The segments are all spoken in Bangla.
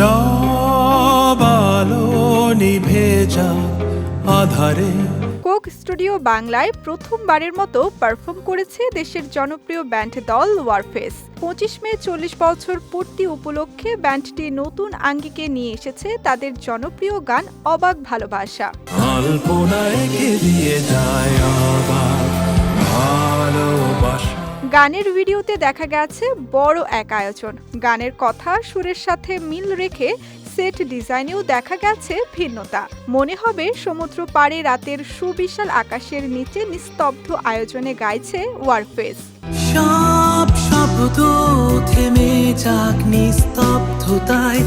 সব আলো নিভে যা আধারে। কোক স্টুডিও বাংলায় প্রথমবারের মতো পারফর্ম করেছে দেশের জনপ্রিয় ব্যান্ড দল ওয়ারফেস। পঁচিশ মে চল্লিশ বছর পূর্তি উপলক্ষে ব্যান্ডটি নতুন আঙ্গিকে নিয়ে এসেছে তাদের জনপ্রিয় গান অবাক ভালোবাসা। গানের ভিডিওতে দেখা গেছে বড় এক আয়োজন। গানের কথা সুরের সাথে মিল রেখে সেট ডিজাইনেও দেখা গেছে ভিন্নতা। মনে হবে সমুদ্র পাড়ে রাতের সুবিশাল আকাশের নিচে নিস্তব্ধ আয়োজনে গাইছে ওয়ারফেস। সব শব্দ থেমে যাক নিস্তব্ধতায়।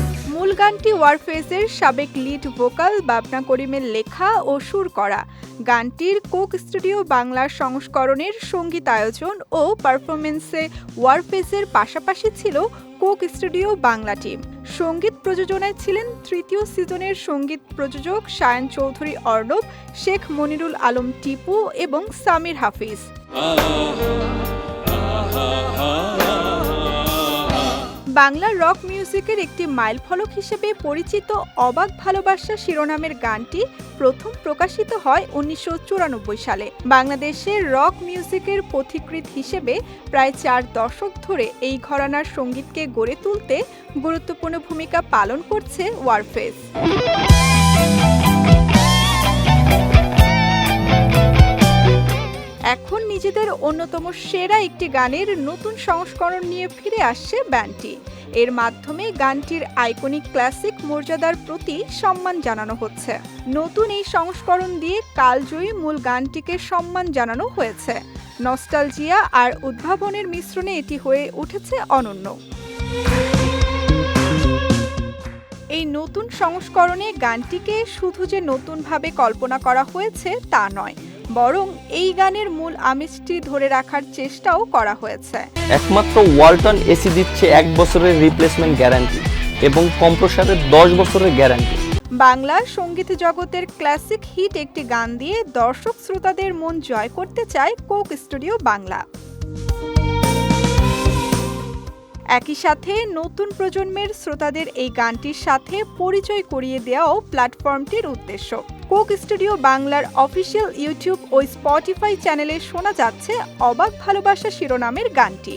গানটি ওয়ারফেসের সাবেক লিড ভোকাল বাবনা করিমের লেখা ও সুর করা। গানটির কোক স্টুডিও বাংলার সংস্করণের সংগীত আয়োজন ও পারফরমেন্সে ওয়ারফেসের পাশাপাশি ছিল কোক স্টুডিও বাংলা টিম। সংগীত প্রযোজনায় ছিলেন তৃতীয় সিজনের সংগীত প্রযোজক সায়ন চৌধুরী অর্ণব, শেখ মনিরুল আলম টিপু এবং সামির হাফিজ। বাংলা রক মিউজিকের একটি মাইলফলক হিসেবে পরিচিত অবাক ভালোবাসা শিরোনামের গানটি প্রথম প্রকাশিত হয় উনিশশো চুরানব্বই সালে। বাংলাদেশের রক মিউজিকের পথিকৃত হিসেবে প্রায় চার দশক ধরে এই ঘরানার সঙ্গীতকে গড়ে তুলতে গুরুত্বপূর্ণ ভূমিকা পালন করছে ওয়ারফেস নিজেদের অন্যতম সেরা একটি গানের নতুন সংস্করণ নিয়ে ফিরে আসছে ব্যান্ডটি এর মাধ্যমে গানটির আইকনিক ক্লাসিক মর্যাদার প্রতি সম্মান জানানো হচ্ছে। নতুন এই সংস্করণ দিয়ে কালজয়ী মূল গানটিকে সম্মান জানানো হয়েছে। নস্টালজিয়া আর উদ্ভাবনের মিশ্রণে এটি হয়ে উঠেছে অনন্য। এই নতুন সংস্করণে গানটিকে শুধু যে নতুনভাবে কল্পনা করা হয়েছে তা নয় বরং এই গানের মূল আমেজটি ধরে রাখার চেষ্টাও করা হয়েছে। একমাত্র ওয়ালটন এসি দিচ্ছে এক বছরের রিপ্লেসমেন্ট গ্যারান্টি এবং কম্প্রসারের দশ বছরের গ্যারান্টি বাংলা সংগীত জগতের ক্লাসিক হিট একটি গান দিয়ে দর্শক শ্রোতাদের মন জয় করতে চায় কোক স্টুডিও বাংলা। একই সাথে নতুন প্রজন্মের শ্রোতাদের এই গানটির সাথে পরিচয় করিয়ে দেওয়াও প্ল্যাটফর্মটির উদ্দেশ্য। কোক স্টুডিও বাংলার অফিসিয়াল ইউটিউব ও স্পটিফাই চ্যানেলে শোনা যাচ্ছে অবাক ভালোবাসা শিরোনামের গানটি।